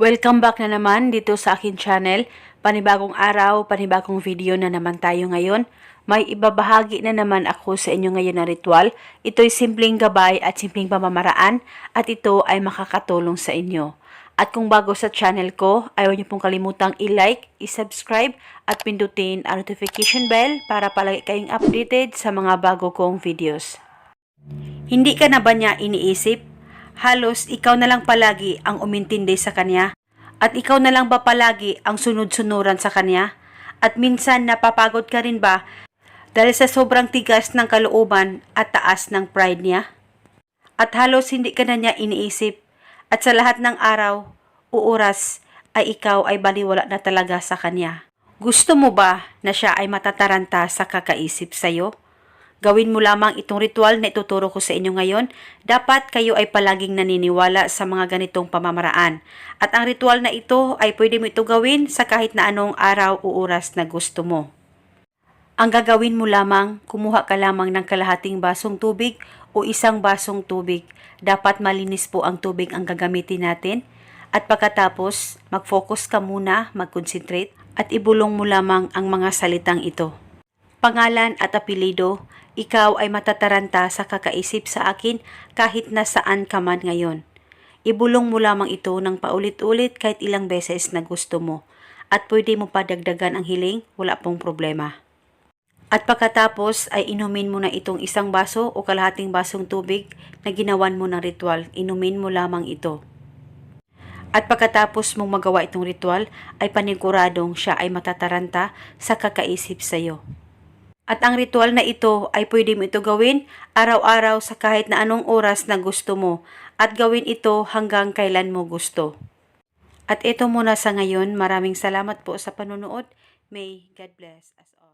Welcome back na naman dito sa akin channel. Panibagong araw, panibagong video na naman tayo ngayon. May ibabahagi na naman ako sa inyo ngayon na ritual. Ito'y simpleng gabay at simpleng pamamaraan at ito ay makakatulong sa inyo. At kung bago sa channel ko, ayaw niyo pong kalimutang i-like, i-subscribe at pindutin ang notification bell para palagi kayong updated sa mga bago kong videos. Hindi ka na ba niya iniisip? Halos ikaw na lang palagi ang umintindi sa kanya? At ikaw na lang ba palagi ang sunod-sunuran sa kanya? At minsan napapagod ka rin ba dahil sa sobrang tigas ng kalooban at taas ng pride niya? At halos hindi ka na niya iniisip at sa lahat ng araw o oras ay ikaw ay baliwala na talaga sa kanya. Gusto mo ba na siya ay matataranta sa kakaisip sa'yo? Gawin mo lamang itong ritual na ituturo ko sa inyo ngayon. Dapat kayo ay palaging naniniwala sa mga ganitong pamamaraan. At ang ritual na ito ay pwede mo ito gawin sa kahit na anong araw o oras na gusto mo. Ang gagawin mo lamang, kumuha ka lamang ng kalahating basong tubig o isang basong tubig. Dapat malinis po ang tubig ang gagamitin natin. At pagkatapos, mag-focus ka muna, mag-concentrate, at ibulong mo lamang ang mga salitang ito. Pangalan at apelido, ikaw ay matataranta sa kakaisip sa akin kahit nasaan ka man ngayon. Ibulong mo lamang ito ng paulit-ulit kahit ilang beses na gusto mo. At pwede mo pa dagdagan ang hiling, wala pong problema. At pagkatapos ay inumin mo na itong isang baso o kalahating basong tubig na ginawan mo ng ritual. Inumin mo lamang ito. At pagkatapos mong magawa itong ritual, ay paniguradong siya ay matataranta sa kakaisip sa iyo. At ang ritual na ito ay pwede mo ito gawin araw-araw sa kahit na anong oras na gusto mo at gawin ito hanggang kailan mo gusto. At ito muna sa ngayon, maraming salamat po sa panunood. May God bless us all.